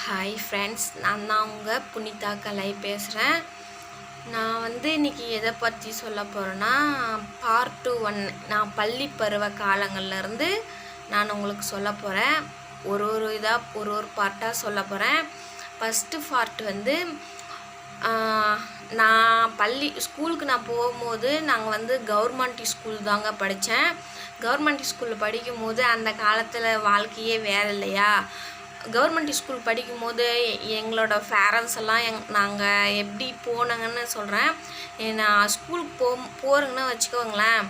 Hi friends நான் தான் உங்கள் புனிதா கலை பேசுகிறேன் நான் வந்து இன்னைக்கு எதை பற்றி சொல்ல போகிறேன்னா பார்ட் டூ ஒன் நான் பள்ளி பருவ காலங்கள்லேருந்து நான் உங்களுக்கு சொல்ல போகிறேன் ஒரு ஒரு இதாக ஒரு ஒரு பார்ட்டாக சொல்ல போகிறேன் ஃபஸ்ட்டு பார்ட் வந்து நான் பள்ளி ஸ்கூலுக்கு நான் போகும்போது நாங்கள் வந்து கவர்மெண்ட் ஸ்கூல் தாங்க படித்தேன் கவர்மெண்ட் ஸ்கூலில் படிக்கும்போது அந்த காலத்தில் வாழ்க்கையே வேறு இல்லையா? கவர்மெண்ட் ஸ்கூல் படிக்கும்போது எங்களோட பேரண்ட்ஸ் எல்லாம் எங் நாங்கள் எப்படி போனாங்கன்னு சொல்கிறேன் நான் ஸ்கூலுக்கு போ போகிறேங்கன்னு வச்சுக்கோங்களேன்.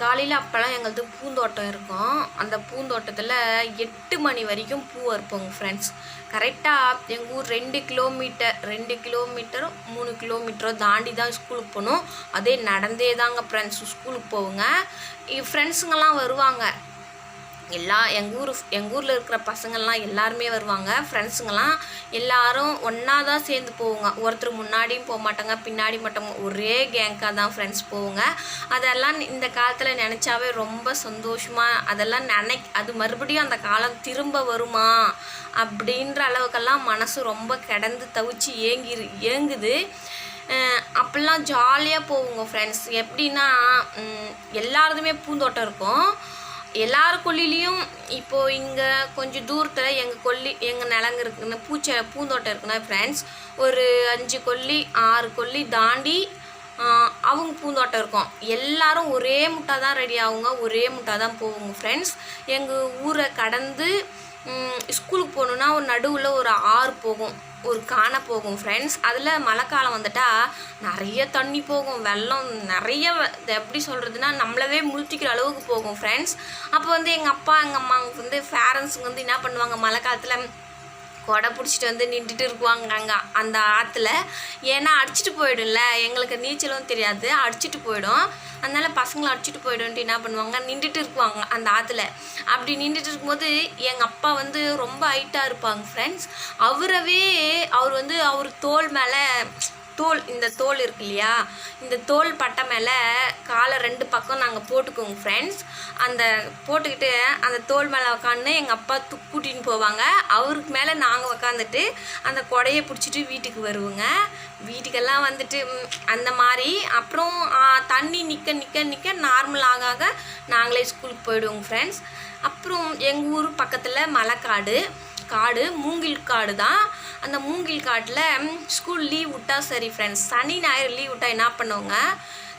காலையில் அப்போல்லாம் எங்களது பூந்தோட்டம் இருக்கும். அந்த பூந்தோட்டத்தில் எட்டு மணி வரைக்கும் பூ இருப்போங்க ஃப்ரெண்ட்ஸ் கரெக்டாக எங்கள் ஊர் ரெண்டு கிலோமீட்டர் ரெண்டு கிலோமீட்டரும் மூணு கிலோமீட்டரோ தாண்டி தான் ஸ்கூலுக்கு போகணும். அதே நடந்தே தாங்க ஃப்ரெண்ட்ஸ் ஸ்கூலுக்கு போவோங்க ஃப்ரெண்ட்ஸுங்கெல்லாம் வருவாங்க. எல்லா எங்கள் ஊர் எங்கள் ஊரில் இருக்கிற பசங்கள்லாம் எல்லாருமே வருவாங்க ஃப்ரெண்ட்ஸுங்கெல்லாம் எல்லாரும் ஒன்றா தான் சேர்ந்து போவோங்க. ஒருத்தர் முன்னாடியும் போக மாட்டாங்க பின்னாடி மாட்டாங்க. ஒரே கேங்காக தான் ஃப்ரெண்ட்ஸ் போவோங்க. அதெல்லாம் இந்த காலத்தில் நினச்சாவே ரொம்ப சந்தோஷமாக அதெல்லாம் நினை அது மறுபடியும் அந்த காலம் திரும்ப வருமா அப்படின்ற அளவுக்கெல்லாம் மனசு ரொம்ப கிடந்து தவிச்சு ஏங்கி ஏங்குது. அப்போல்லாம் ஜாலியாக போவோங்க ஃப்ரெண்ட்ஸ் எப்படின்னா எல்லாருதுமே பூந்தோட்டம் இருக்கும். எல்லார் கொல்லிலையும் இப்போது இங்கே கொஞ்சம் தூரத்தில் எங்கள் கொல்லி எங்கள் நிலங்க இருக்குன்னு பூச்சை பூந்தோட்டம் இருக்குன்னா ஃப்ரெண்ட்ஸ் ஒரு அஞ்சு கொல்லி ஆறு கொல்லி தாண்டி அவங்க பூந்தோட்டம் இருக்கும். எல்லாரும் ஒரே முட்டா தான் ரெடி ஆகுங்க ஒரே முட்டா தான் போவோங்க ஃப்ரெண்ட்ஸ் எங்கள் ஊரை கடந்து ஸ்கூலுக்கு போகணுன்னா ஒரு நடுவில் ஒரு ஆறு போகும். ஒரு காண போகும் ஃப்ரெண்ட்ஸ் அதில் மழை காலம் வந்துட்டால் நிறைய தண்ணி போகும் வெள்ளம் நிறைய எப்படி சொல்கிறதுனா நம்மளவே முழுத்திக்கிற அளவுக்கு போகும் ஃப்ரெண்ட்ஸ் அப்போ வந்து எங்கள் அப்பா எங்கள் அம்மாவுக்கு வந்து பேரண்ட்ஸுங்க வந்து என்ன பண்ணுவாங்க மழை காலத்தில் கொடை பிடிச்சிட்டு வந்து நின்றுட்டு இருக்குவாங்க அங்கே அந்த ஆற்றுல ஏன்னா அடிச்சிட்டு போயிடும்ல. எங்களுக்கு நீச்சலும் தெரியாது. அடிச்சிட்டு போயிடும். அதனால் பசங்களை அடிச்சிட்டு போயிடும்ட்டு என்ன பண்ணுவாங்க? நின்றுட்டு இருக்குவாங்க அந்த ஆற்றுல அப்படி நின்றுட்டு இருக்கும்போது எங்கள் அப்பா வந்து ரொம்ப ஹைட்டாக இருப்பாங்க ஃப்ரெண்ட்ஸ் அவரவே அவர் வந்து அவர் தோல் மேலே தோல் இந்த தோல் இருக்கு இல்லையா? இந்த தோல் பட்டை மேலே காலை ரெண்டு பக்கம் நாங்கள் போட்டுக்குவோங்க ஃப்ரெண்ட்ஸ் அந்த போட்டுக்கிட்டு அந்த தோல் மேலே உக்காந்து எங்கள் அப்பா து கூட்டின்னு போவாங்க. அவருக்கு மேலே நாங்கள் உக்காந்துட்டு அந்த கொடையை பிடிச்சிட்டு வீட்டுக்கு வருவோங்க. வீட்டுக்கெல்லாம் வந்துட்டு அந்த மாதிரி அப்புறம் தண்ணி நிற்க நிற்க நிற்க நார்மல் ஆக ஆக நாங்களே ஸ்கூலுக்கு போயிடுவோங்க ஃப்ரெண்ட்ஸ் அப்புறம் எங்கள் ஊர் பக்கத்தில் மலைக்காடு. காடு மூங்கில் காடு தான் அந்த மூங்கில் காட்டில் ஸ்கூல் லீவ் விட்டா சரி ஃப்ரெண்ட்ஸ் சனி ஞாயிறு லீவ் விட்டா என்ன பண்ணுவாங்க?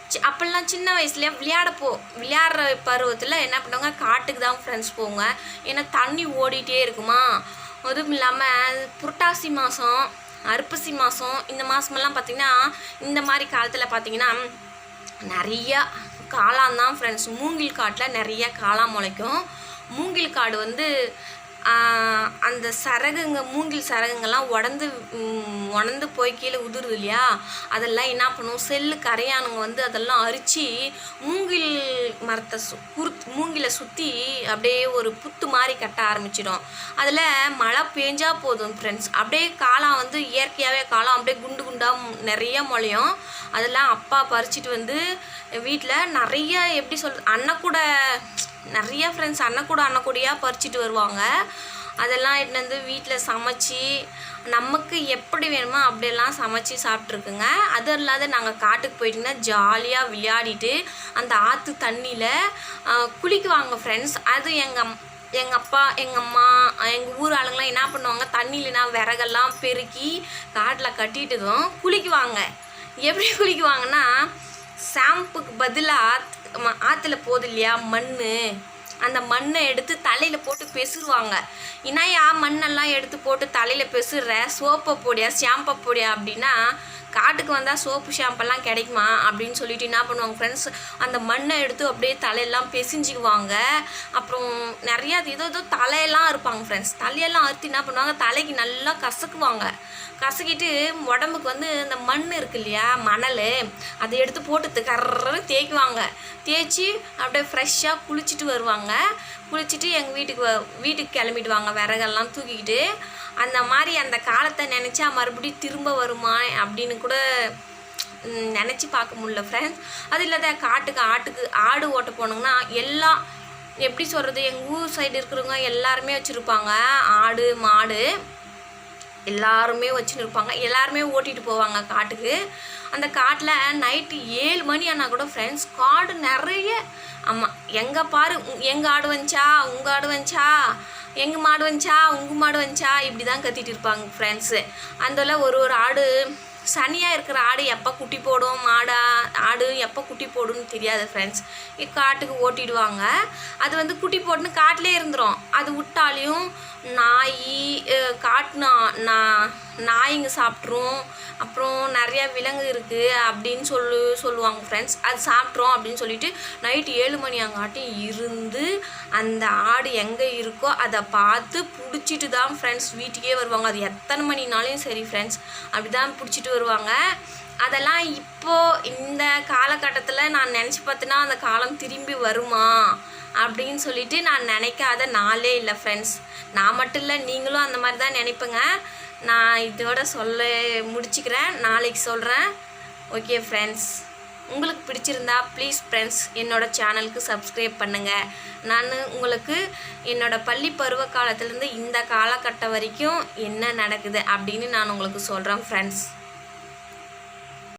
சி- அப்போல்லாம் சின்ன வயசுலேயே விளையாட போ விளையாடுற பருவத்தில் என்ன பண்ணுவாங்க? காட்டுக்கு தான் ஃப்ரெண்ட்ஸ் போவோங்க ஏன்னா தண்ணி ஓடிட்டே இருக்குமா? அதுவும் இல்லாமல் புரட்டாசி மாதம் அர்ப்பசி மாதம் இந்த மாதமெல்லாம் பார்த்திங்கன்னா இந்த மாதிரி காலத்தில் பார்த்திங்கன்னா நிறையா காளான் தான் ஃப்ரெண்ட்ஸ் மூங்கில் காட்டில் நிறைய காளான் முளைக்கும். மூங்கில் காடு வந்து அந்த சரகுங்க மூங்கில் சரகுங்கெல்லாம் உடந்து உணர்ந்து போய் கீழே உதிருது இல்லையா? அதெல்லாம் என்ன பண்ணும்? செல்லு கரையானுங்க வந்து அதெல்லாம் அரித்து மூங்கில் மரத்தை சு குருத் மூங்கிலை சுற்றி அப்படியே ஒரு புத்து மாதிரி கட்ட ஆரம்பிச்சிடும். அதில் மழை பேஞ்சா போதும் ஃப்ரெண்ட்ஸ் அப்படியே காலம் வந்து இயற்கையாகவே காலம் அப்படியே குண்டு குண்டாக நிறைய முளையும். அதெல்லாம் அப்பா பறிச்சிட்டு வந்து வீட்டில் நிறைய எப்படி சொல் அன்னக்கூட நிறைய ஃப்ரெண்ட்ஸ் அன்னக்கூட அன்னக்கூடையாக பறிச்சிட்டு வருவாங்க. அதெல்லாம் எடுத்துட்டு வந்து வீட்டில் சமைச்சி நமக்கு எப்படி வேணுமோ அப்படியெல்லாம் சமைச்சு சாப்பிட்ருக்குங்க அது இல்லாத நாங்கள் காட்டுக்கு போயிட்டிங்கன்னா ஜாலியாக விளையாடிட்டு அந்த ஆற்று தண்ணியில் குளிக்குவாங்க ஃப்ரெண்ட்ஸ் அது எங்கள் எங்கள் அப்பா எங்கள் அம்மா எங்கள் ஊர் ஆளுங்களாம் என்ன பண்ணுவாங்க தண்ணியிலனா விறகெல்லாம் பெருக்கி காட்டில் கட்டிட்டதும் குளிக்குவாங்க. எப்படி குளிக்குவாங்கன்னா ஷாம்புக்கு பதிலாக ஆற்றுல போகுது இல்லையா மண் அந்த மண்ணை எடுத்து தலையில் போட்டு பெசுருவாங்க. இனாயா மண்ணெல்லாம் எடுத்து போட்டு தலையில் பெசுற சோப்பை போடியா ஷாம்பை போடியா அப்படின்னா காட்டுக்கு வந்தால் சோப்பு ஷாம்பெல்லாம் கிடைக்குமா அப்படின்னு சொல்லிட்டு என்ன பண்ணுவாங்க ஃப்ரெண்ட்ஸ் அந்த மண்ணை எடுத்து அப்படியே தலையெல்லாம் பெசிஞ்சுக்குவாங்க. அப்புறம் நிறையா ஏதோ ஏதோ தலையெல்லாம் இருப்பாங்க ஃப்ரெண்ட்ஸ் தலையெல்லாம் அறுத்து என்ன பண்ணுவாங்க? தலைக்கு நல்லா கசக்குவாங்க. கசக்கிட்டு உடம்புக்கு வந்து இந்த மண் இருக்கு இல்லையா மணல் அதை எடுத்து போட்டு கர்றன்னு தேய்க்குவாங்க. தேய்ச்சி அப்படியே ஃப்ரெஷ்ஷாக குளிச்சுட்டு வருவாங்க. குளிச்சுட்டு எங்கள் வீட்டுக்கு வ- வீட்டுக்கு கிளம்பிடுவாங்க. விறகெல்லாம் தூக்கிக்கிட்டு அந்த மாதிரி அந்த காலத்தை நினச்சா மறுபடியும் திரும்ப வருமா அப்படின்னு கூட நினச்சி பார்க்க முடியல ஃப்ரெண்ட்ஸ் அது இல்லாத காட்டுக்கு ஆட்டுக்கு ஆடு ஓட்ட போனோங்கன்னா எல்லாம் எப்படி சொல்கிறது எங்கள் ஊர் சைடு இருக்கிறவங்க எல்லாருமே வச்சுருப்பாங்க. ஆடு மாடு எல்லாருமே வச்சுன்னு இருப்பாங்க எல்லாருமே ஓட்டிகிட்டு போவாங்க காட்டுக்கு. அந்த காட்டில் நைட்டு ஏழு மணி ஆனால் கூட ஃப்ரெண்ட்ஸ் காடு நிறைய. ஆமாம் எங்கே பாரு எங்கள் ஆடு வந்துச்சா உங்கள் ஆடு வந்துச்சா எங்கள் மாடு வந்துச்சா? உங்கள் மாடு வந்துச்சா? இப்படி தான் கத்திட்டு இருப்பாங்க ஃப்ரெண்ட்ஸு அதில் ஒரு ஒரு ஆடு சனியாக இருக்கிற ஆடு எப்போ குட்டி போடும்? மாடா ஆடு எப்போ குட்டி போடும்னு தெரியாது ஃப்ரெண்ட்ஸ் காட்டுக்கு ஓட்டிடுவாங்க. அது வந்து குட்டி போட்டுன்னு காட்டிலே இருந்துடும் அது விட்டாலையும் நாய் காட்டுனா நான் நாய்ங்க சாப்பிட்ரும் அப்புறம் நிறையா விலங்கு இருக்குது அப்படின்னு சொல்லு சொல்லுவாங்க ஃப்ரெண்ட்ஸ் அது சாப்பிட்றோம் அப்படின்னு சொல்லிட்டு நைட்டு ஏழு மணி அங்காட்டி இருந்து அந்த ஆடு எங்கே இருக்கோ அதை பார்த்து பிடிச்சிட்டு தான் ஃப்ரெண்ட்ஸ் வீட்டுக்கே வருவாங்க. அது எத்தனை மணினாலையும் சரி ஃப்ரெண்ட்ஸ் அப்படி தான் பிடிச்சிட்டு வருவாங்க. அதெல்லாம் இப்போது இந்த காலகட்டத்தில் நான் நினச்சி பார்த்தேன்னா அந்த காலம் திரும்பி வருமா அப்படின்னு சொல்லிட்டு நான் நினைக்காத நாளே இல்லை ஃப்ரெண்ட்ஸ் நான் மட்டும் இல்லை நீங்களும் அந்த மாதிரி தான் நினைப்பேங்க. நான் இதோட சொல்ல முடிச்சுக்கிறேன். நாளைக்கு சொல்கிறேன் ஓகே ஃப்ரெண்ட்ஸ் உங்களுக்கு பிடிச்சிருந்தா ப்ளீஸ் ஃப்ரெண்ட்ஸ் என்னோடய சேனலுக்கு சப்ஸ்கிரைப் பண்ணுங்கள் நான் உங்களுக்கு என்னோட பள்ளி பருவ காலத்துலேருந்து இந்த காலகட்டம் வரைக்கும் என்ன நடக்குது அப்படின்னு நான் உங்களுக்கு சொல்கிறேன் ஃப்ரெண்ட்ஸ்